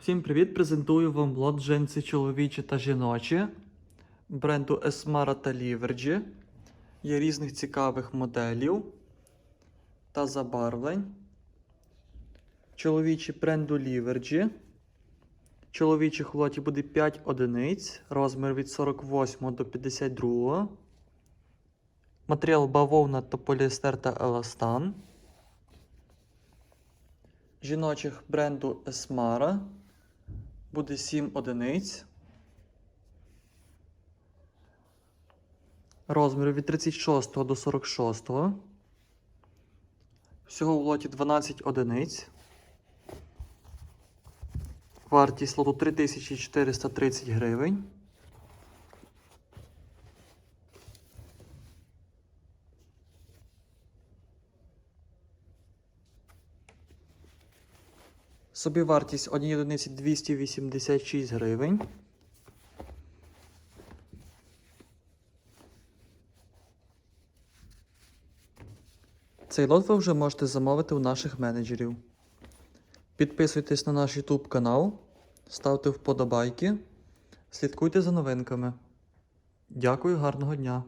Всім привіт! Презентую вам лот чоловічі та жіночі бренду Esmara та Livergy. Є різних цікавих моделів та забарвлень. Чоловічі бренду Livergy. Чоловічих у лоті буде 5 одиниць, розмір від 48 до 52. Матеріал бавовна та поліестер та еластан. Жіночих бренду Esmara буде 7 одиниць. Розміру від 36 до 46. Всього в лоті 12 одиниць. Вартість лоту 3430 гривень. Собівартість однієї одиниці 286 гривень. Цей лот ви вже можете замовити у наших менеджерів. Підписуйтесь на наш YouTube канал, ставте вподобайки, слідкуйте за новинками. Дякую, гарного дня!